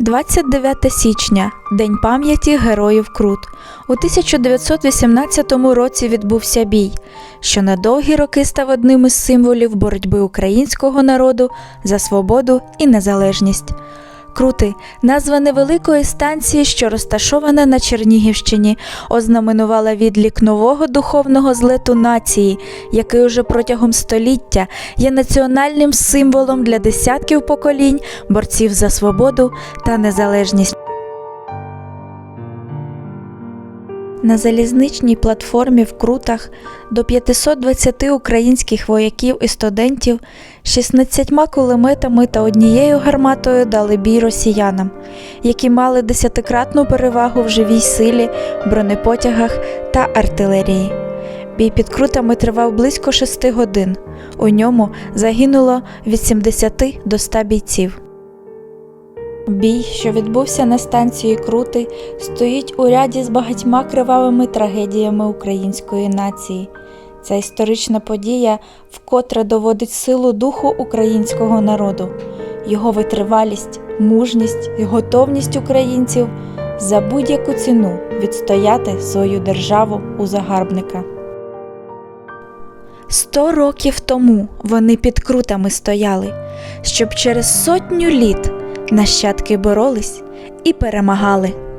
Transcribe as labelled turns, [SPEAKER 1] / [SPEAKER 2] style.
[SPEAKER 1] 29 січня День пам'яті героїв Крут. У 1918 році відбувся бій, що на довгі роки став одним із символів боротьби українського народу за свободу і незалежність. Крути, назва невеликої станції, що розташована на Чернігівщині, ознаменувала відлік нового духовного злету нації, який уже протягом століття є національним символом для десятків поколінь борців за свободу та незалежність. На залізничній платформі в Крутах до 520 українських вояків і студентів 16 кулеметами та однією гарматою дали бій росіянам, які мали десятикратну перевагу в живій силі, бронепотягах та артилерії. Бій під крутами тривав близько 6 годин. У ньому загинуло від 70 до 100 бійців. Бій, що відбувся на станції Крути, стоїть у ряді з багатьма кривавими трагедіями української нації. Ця історична подія вкотре доводить силу духу українського народу, його витривалість, мужність і готовність українців за будь-яку ціну відстояти свою державу у загарбника. Сто років тому вони під крутами стояли, щоб через сотню літ нащадки боролись і перемагали.